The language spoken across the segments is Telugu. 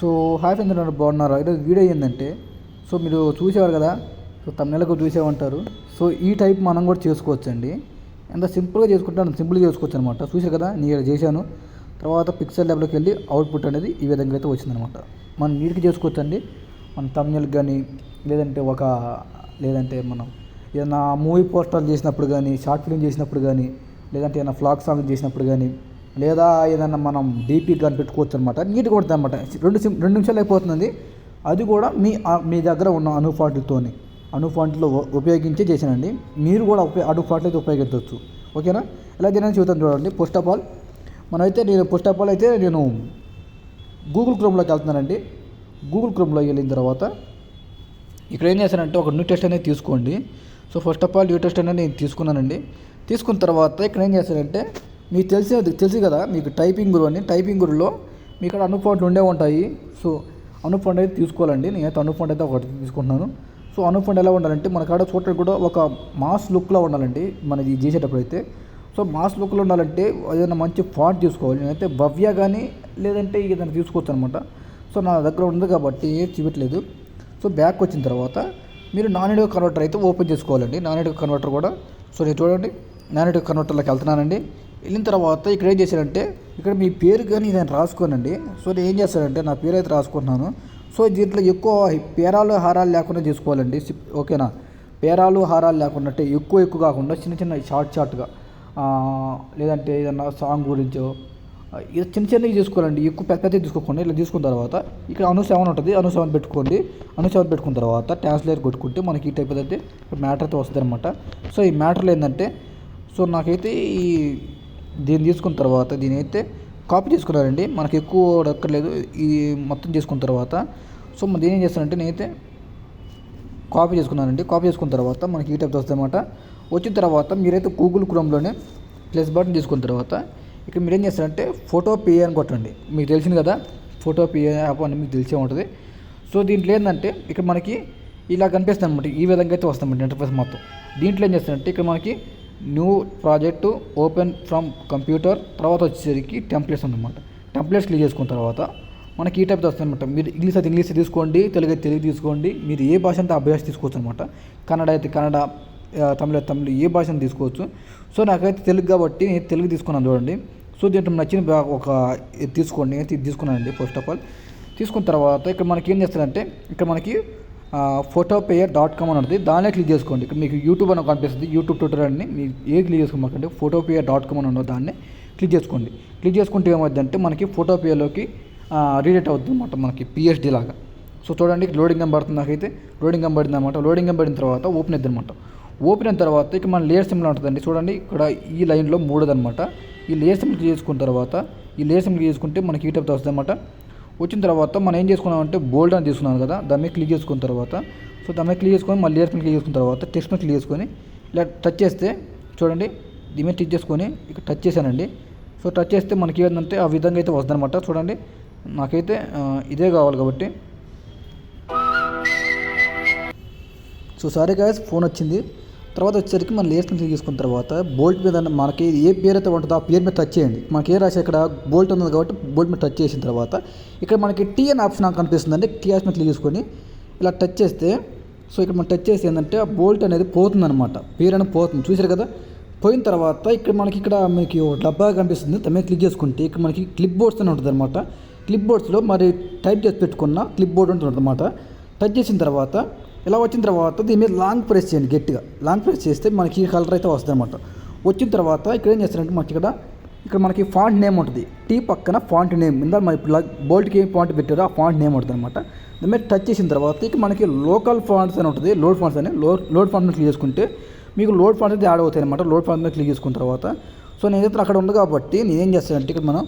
సో హాయ్ ఫ్రెండ్స్ నన్ను బాగున్నారా? ఈరోజు వీడియో ఏంటంటే సో మీరు చూసేవారు కదా సో తమిళకు చూసేవంటారు. సో ఈ టైప్ మనం కూడా చేసుకోవచ్చండి. ఎంత సింపుల్గా చేసుకుంటే అంత సింపుల్గా చేసుకోవచ్చు అనమాట చూసారు కదా నేను ఇక్కడ చేశాను. తర్వాత పిక్సెల్ ల్యాబ్లోకి వెళ్ళి అవుట్పుట్ అనేది ఈ విధంగా అయితే వచ్చిందనమాట మనం నీట్గా చేసుకోవచ్చండి. మన తమిళకి కానీ లేదంటే ఒక లేదంటే మనం ఏదైనా మూవీ పోస్టర్లు చేసినప్పుడు కానీ షార్ట్ ఫిల్మ్ చేసినప్పుడు కానీ లేదంటే ఏదైనా ఫ్లాగ్ సాంగ్ చేసినప్పుడు కానీ లేదా ఏదైనా మనం డీపీ కానీ పెట్టుకోవచ్చు అనమాట నీట్గా ఉంటుంది అనమాట రెండు సిమ్ రెండు నిమిషాలు అయిపోతుంది అది కూడా మీ మీ దగ్గర ఉన్న అనుఫాట్లతోని అనుఫాంట్లో ఉపయోగించి ఉపయోగించే చేశానండి. మీరు కూడా ఉపయోగ అను అయితే ఉపయోగించవచ్చు. ఓకేనా? ఎలా చేయడానికి చూద్దాం చూడండి. ఫస్ట్ ఆఫ్ ఆల్ మనమైతే నేను ఫస్ట్ ఆఫ్ ఆల్ అయితే నేను గూగుల్ క్రోమ్లోకి వెళ్తున్నానండి. గూగుల్ క్రోమ్లోకి వెళ్ళిన తర్వాత ఇక్కడ ఏం చేశానంటే ఒక న్యూ టెస్ట్ అనేది తీసుకోండి. So first of all new test అనేది నేను తీసుకున్నానండి. తీసుకున్న తర్వాత ఇక్కడ ఏం చేశానంటే మీకు తెలిసి తెలుసు కదా మీకు టైపింగ్ గురువు అని. టైపింగ్ గురులో మీ ఇక్కడ అనుఫాంట్లు ఉండే ఉంటాయి. సో అనుఫాంట్ అయితే తీసుకోవాలండి. నేనైతే అనుఫాంట్ అయితే ఒకటి తీసుకుంటున్నాను. సో అనుఫాంట్ ఎలా ఉండాలంటే మన కాడ చూడటానికి కూడా ఒక మాస్ లుక్లో ఉండాలండి మనది చేసేటప్పుడు అయితే. సో మాస్ లుక్లో ఉండాలంటే ఏదైనా మంచి ఫాంట్ తీసుకోవాలి. నేనైతే భవ్య కానీ లేదంటే ఏదైనా తీసుకోవచ్చు అనమాట. సో నా దగ్గర ఉంది కాబట్టి ఏం చూపించలేదు సో బ్యాక్ వచ్చిన తర్వాత మీరు నాన్ కన్వర్టర్ అయితే ఓపెన్ చేసుకోవాలండి. నాన్ కన్వర్టర్ కూడా. సో నేను చూడండి. నాన్ కన్వర్టర్లోకి వెళ్తున్నానండి. వెళ్ళిన తర్వాత ఇక్కడ ఏం చేశారంటే ఇక్కడ మీ పేరు కానీ నేను రాసుకోనండి. సో నేను ఏం చేస్తానంటే నా పేరు అయితే రాసుకుంటున్నాను. సో దీంట్లో ఎక్కువ పేరాలు హారాలు లేకుండా చేసుకోవాలండి. ఓకేనా? పేరాలు హారాలు లేకుండా అంటే ఎక్కువ ఎక్కువ కాకుండా చిన్న చిన్న షార్ట్ షార్ట్గా లేదంటే ఏదన్నా సాంగ్ గురించో ఇలా చిన్న చిన్నవి తీసుకోవాలండి ఎక్కువ పెద్ద పెద్దవి తీసుకోకుండా ఇలా తీసుకున్న తర్వాత ఇక్కడ అను సెవెన్ ఉంటుంది. అను సెవెన్ పెట్టుకోండి. అను సెవెన్ పెట్టుకున్న తర్వాత ట్రాన్స్లేటర్ కొట్టుకుంటే మనకి ఈ టైప్ అయితే మ్యాటర్ అయితే వస్తుంది అనమాట సో ఈ మ్యాటర్లో ఏంటంటే సో నాకైతే ఈ దీన్ని తీసుకున్న తర్వాత దీని అయితే కాపీ చేసుకున్నారండి. మనకి ఎక్కువ దక్కర్లేదు ఇది మొత్తం చేసుకున్న తర్వాత. సో మరి దీని ఏం చేస్తానంటే నేనైతే కాపీ చేసుకున్నానండి. కాపీ చేసుకున్న తర్వాత మనకి ఈ టైప్ వస్తుంది అనమాట వచ్చిన తర్వాత మీరైతే గూగుల్ క్రోమ్లోనే ప్లస్ బటన్ తీసుకున్న తర్వాత ఇక్కడ మీరు ఏం చేస్తారంటే ఫోటో పే అని కొట్టండి. మీకు తెలిసింది కదా ఫోటో పే యాప్ అని మీకు తెలిసే ఉంటుంది. సో దీంట్లో ఏంటంటే ఇక్కడ మనకి ఇలా కనిపిస్తుంది అనమాట ఈ విధంగా అయితే వస్తామండి ఇంటర్ఫేస్ మొత్తం. దీంట్లో ఏం చేస్తారంటే ఇక్కడ మనకి new project open from computer తర్వాత వచ్చేసరికి టెంప్లెట్స్ ఉందన్నమాట. టెంప్లెట్స్ క్లిక్ చేసుకున్న తర్వాత మనకి ఈ టైప్ వస్తుంది అనమాట మీరు ఇంగ్లీష్ అయితే ఇంగ్లీష్ తీసుకోండి తెలుగు అయితే తెలుగు తీసుకోండి మీరు ఏ భాష అంతా అభ్యాసం తీసుకోవచ్చు అనమాట కన్నడ అయితే కన్నడ తమిళ తమిళ ఏ భాషను తీసుకోవచ్చు. సో నాకైతే తెలుగు కాబట్టి నేను తెలుగు తీసుకున్నాను చూడండి. సో దీంట్లో నచ్చిన ఒక తీసుకోండి నేను తీసుకున్నానండి ఫస్ట్ ఆఫ్ ఆల్ తీసుకున్న తర్వాత ఇక్కడ మనకి ఏం చేస్తారంటే ఇక్కడ మనకి ఫోటోపేయర్ డాట్ కామ్ అని ఉంటుంది. దాన్నే క్లిక్ చేసుకోండి. ఇక్కడ మీకు యూట్యూబ్ అని కనిపిస్తుంది. యూట్యూబ్ ట్విట్టర్ అని మీరు ఏ క్లిక్ చేసుకోమంటే ఫోటోపేయర్ డాట్ కామ్ అని ఉండదు దాన్ని క్లిక్ చేసుకోండి. క్లిక్ చేసుకుంటే ఏమవుతుందంటే మనకి ఫోటోపేయర్లోకి రీడేట్ అవుతుంది అనమాట మనకి పిహెచ్డి లాగా. సో చూడండి లోడింగ్ కనబడుతుంది పడుతుంది నాకైతే. లోడింగ్ కనబడింది అనమాట లోడింగ్ కనబడిన తర్వాత ఓపెన్ అవుతుంది అనమాట ఓపెన్ అయిన తర్వాత ఇక్కడ మన లేయర్ సింబల్ ఉంటుందండి. చూడండి ఇక్కడ ఈ లైన్లో మూడోదనమాట ఈ లేయర్ సింబల్ క్లిక్ చేసుకున్న తర్వాత ఈ లేయర్ సింబల్ క్లిక్ చేసుకుంటే మనకి ఈ టైప్ వస్తుంది అనమాట వచ్చిన తర్వాత మనం ఏం చేసుకున్నామంటే బోల్డ్ అని తీసుకున్నాను కదా దాని మీద క్లిక్ చేసుకున్న తర్వాత. సో దాని మీద క్లిక్ చేసుకొని మళ్ళీ లేయర్ మీద క్లిక్ చేసుకున్న తర్వాత టెక్స్ట్ మీద క్లిక్ చేసుకొని ఇలా టచ్ చేస్తే చూడండి దీని మీద టచ్ చేసుకొని ఇక్కడ టచ్ చేశానండి. సో టచ్ చేస్తే మనకి ఏంటంటే ఆ విధంగా అయితే వస్తుంది అనమాట చూడండి నాకైతే ఇదే కావాలి కాబట్టి. సో సారీ గాయస్ ఫోన్ వచ్చింది. తర్వాత వచ్చేసరికి మన లేయర్స్ తీసుకున్న తర్వాత బోల్ట్ మీద మనకి ఏ పేరు అయితే ఉంటుందో ఆ పేరు మీద టచ్ చేయండి. మనకి ఏ రాసి ఇక్కడ బోల్ట్ ఉంది కాబట్టి బోల్ట్ మీద టచ్ చేసిన తర్వాత ఇక్కడ మనకి టీ అని ఆప్షన్ నాకు కనిపిస్తుందండి. టీ ఆప్షన్ క్లిక్ చేసుకొని ఇలా టచ్ చేస్తే సో ఇక్కడ మనం టచ్ చేసి ఏంటంటే ఆ బోల్ట్ అనేది పోతుందన్నమాట. పేరు అనేది పోతుంది. చూసారు కదా? పోయిన తర్వాత ఇక్కడ మనకి ఇక్కడ మీకు డబ్బా కనిపిస్తుంది. తమే క్లిక్ చేసుకుంటే ఇక్కడ మనకి క్లిప్ బోర్డ్స్ అని ఉంటుంది అనమాట క్లిప్ బోర్డ్స్లో మరి టైప్ చేసి పెట్టుకున్న క్లిప్ బోర్డ్ ఉంటుంది అనమాట టచ్ చేసిన తర్వాత ఇలా వచ్చిన తర్వాత దీని మీద లాంగ్ ప్రెస్ చేయండి గట్టిగా. లాంగ్ ప్రెస్ చేస్తే మనకి ఈ కలర్ అయితే వస్తుంది అనమాట వచ్చిన తర్వాత ఇక్కడ ఏం చేస్తారంటే మనకి ఇక్కడ ఇక్కడ మనకి ఫాంట్ నేమ్ ఉంటుంది. టీ పక్కన ఫాంట్ నేమ్. ఇందా మన ఇప్పుడు బోల్ట్కి ఏం ఫాంట్ పెట్టారో ఆ ఫాంట్ నేమ్ ఉంటుంది అనమాట దాని మీద టచ్ చేసిన తర్వాత ఇక మనకి లోకల్ ఫాంట్స్ అని ఉంటుంది. లోడ్ ఫాంట్స్ అని లోడ్ ఫాంట్ మీద క్లిక్ చేసుకుంటే మీకు లోడ్ ఫాంట్స్ అయితే యాడ్ అవుతాయి అనమాట లోడ్ ఫాంట్ మీద క్లిక్ చేసుకున్న తర్వాత. సో నేనైతే అక్కడ ఉంది కాబట్టి నేనేం చేస్తానంటే ఇక్కడ మనం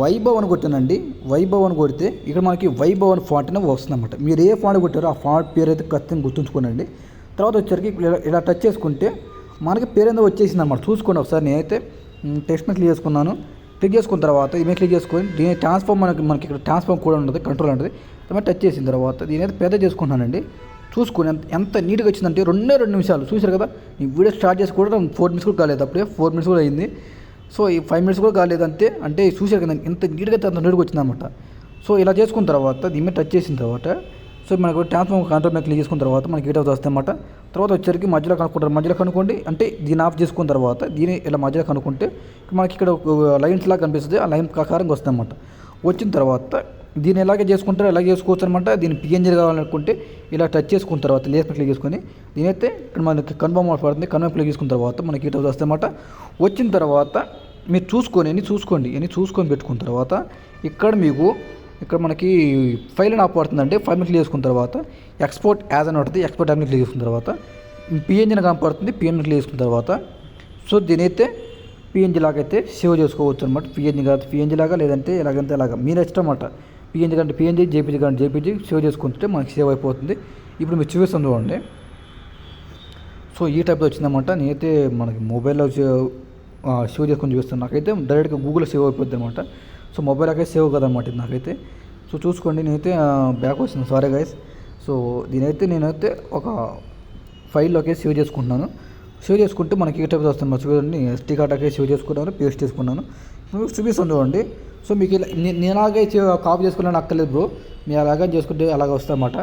వైభవ్ అని కొట్టానండి. వైభవ్ అని కొడితే ఇక్కడ మనకి వైభవ్ అని ఫాంట్ అనేది వస్తుంది అనమాట మీరు ఏ ఫాంట్ కొట్టారో ఆ ఫాంట్ పేరు అయితే ఖచ్చితంగా గుర్తుంచుకోనండి. తర్వాత వచ్చరికి ఇలా టచ్ చేసుకుంటే మనకి పేరు ఏదో వచ్చేసింది అనమాట చూసుకోండి ఒకసారి నేనైతే టెక్స్ట్ మీద క్లిక్ చేసుకున్నాను. క్లిక్ చేసుకున్న తర్వాత ఇమే క్లిక్ చేసుకొని దీని ట్రాన్స్ఫార్మ్ మనకి మనకి ఇక్కడ ట్రాన్స్ఫార్మ్ కూడా ఉంటుంది కంట్రోల్ ఉంటుంది. తర్వాత టచ్ చేసిన తర్వాత దీని అయితే పెద్ద చేసుకున్నానండి చూసుకొని ఎంత ఎంత నీట్గా వచ్చిందంటే రెండే రెండు నిమిషాలు. చూసారు కదా? ఈ వీడియో స్టార్ట్ చేసి కూడా ఫోర్ మినిట్స్ కూడా కాలేదు. అప్పుడే ఫోర్ మినిట్స్ కూడా అయింది. సో ఈ ఫైవ్ మినిట్స్ కూడా కాలేదు అంతే అంటే చూసారు కదా ఎంత నీట్గా అంత నీట్గా వచ్చిందనమాట సో ఇలా చేసుకున్న తర్వాత దీని మీద టచ్ చేసిన తర్వాత సో మనకు ట్రాన్స్ఫార్మర్ కంట్రోల్ మీద క్లిక్ చేసుకున్న తర్వాత మనకి గేట్ అవుతుంది వస్తాయన్నమాట తర్వాత వచ్చరికి మధ్యలో కనుక్కుంటారు మధ్యలో కనుక్కోండి అంటే దీన్ని ఆఫ్ చేసుకున్న తర్వాత దీన్ని ఇలా మధ్యలో కనుక్కుంటే మనకి ఇక్కడ లైన్స్ లాగా కనిపిస్తుంది ఆ లైన్ ప్రకారంగా వస్తుంది అనమాట వచ్చిన తర్వాత దీన్ని ఎలాగే చేసుకుంటారో ఎలాగే చేసుకోవచ్చు అనమాట దీన్ని పిఎన్జీ కావాలనుకుంటే ఇలా టచ్ చేసుకున్న తర్వాత లేస్ మీద క్లిక్ చేసుకొని దీనైతే ఇక్కడ మనకి కన్ఫర్మ్ పడుతుంది. కన్ఫర్మ్ క్లిక్ చేసుకున్న తర్వాత మనకి ఇటు అవుతుంది అనమాట వచ్చిన తర్వాత మీరు చూసుకొని అని చూసుకోండి అని చూసుకొని పెట్టుకున్న తర్వాత ఇక్కడ మీకు ఇక్కడ మనకి ఫైల్ అని ఆపడుతుందంటే ఫైల్ క్లిక్ చేసుకున్న తర్వాత ఎక్స్పోర్ట్ యాజ్ అని ఉంటుంది ఎక్స్పోర్ట్ యాజ్ క్లిక్ చేసుకున్న తర్వాత పిఎన్జీ కనపడుతుంది పిఎన్జీ క్లిక్ చేసుకున్న తర్వాత సో దీనైతే పిఎన్జీ లాగా అయితే సేవ్ చేసుకోవచ్చు అనమాట పిఎన్జీ కాదు పిఎన్జీ లాగా లేదంటే ఎలాగంటే అలాగా మీరు ఇష్టం అన్నమాట. పిఎన్జీ కరెంట్ పిఎన్జీ జేపీజీ కంటే జేపీజీ సేవ్ చేసుకుంటే మనకి సేవ్ అయిపోతుంది. ఇప్పుడు మీరు చూపిస్తాను చూడండి. సో ఈ టైప్లో వచ్చిందన్నమాట. నేనైతే మనకి మొబైల్లో సేవ్ సేవ్ చేసుకొని చూపిస్తాను. నాకైతే డైరెక్ట్గా గూగుల్లో సేవ్ అయిపోద్ది అనమాట సో మొబైల్ అయితే సేవ్ కదనమాట ఇది నాకైతే. సో చూసుకోండి. నేనైతే బ్యాక్ వచ్చింది సారీ గైస్ సో దీనైతే నేనైతే ఒక ఫైల్లోకి సేవ్ చేసుకుంటున్నాను. సేవ్ చేసుకుంటే మనకి ఈ టైప్ వస్తుంది మరి చూడండి ఎస్టీ కార్డ్ అయితే సేవ్ చేసుకున్నాను పేస్ట్ చేసుకున్నాను. మీకు చూపిస్తాను చూడండి. సో మీకు ఇలా నేను అలాగే కాపీ చేసుకున్నాను అక్కర్లేదు బ్రో. మీరు అలాగే చేసుకుంటే అలాగే వస్తుందన్నమాట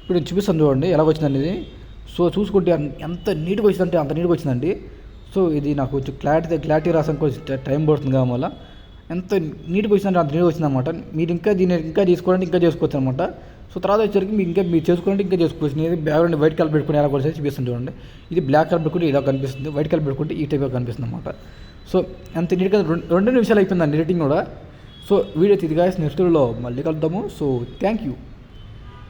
ఇప్పుడు చూపిస్తాను చూడండి. ఎలా వచ్చిందండి ఇది? సో చూసుకుంటే ఎంత నీట్గా వచ్చిందంటే అంత నీట్గా వచ్చిందండి. సో ఇది నాకు కొంచెం క్లారిటీ క్లారిటీ రాసానికి కొంచెం టైం పడుతుంది కాబట్టి ఎంత నీట్గా వచ్చిందంటే అంత నీట్గా వచ్చిందన్నమాట. మీరు ఇంకా దీన్ని ఇంకా తీసుకోవడానికి ఇంకా చేసుకోవచ్చు అనమాట సో తర్వాత వచ్చేసరికి మీకు ఇంకా మీరు చేసుకుంటే ఇంకా చేసుకోవచ్చు ఇది బ్యాక్గ్రౌండ్ వైట్ కలర్ పెట్టుకుని ఎలా కూడా చూపిస్తుంది చూడండి. ఇది బ్లాక్ కలర్ పెట్టుకుంటే ఇలా కనిపిస్తుంది వైట్ కలర్ పెట్టుకుంటే ఈ టైప్గా కనిపిస్తుంది అనమాట సో అంత నీట్గా రెండు రెండు నిమిషాలు అయిపోయిందండి ఎడిటింగ్ కూడా. సో వీడియో ఇది గాయస్ నెక్స్ట్ మళ్ళీ కలుద్దాము. So thank you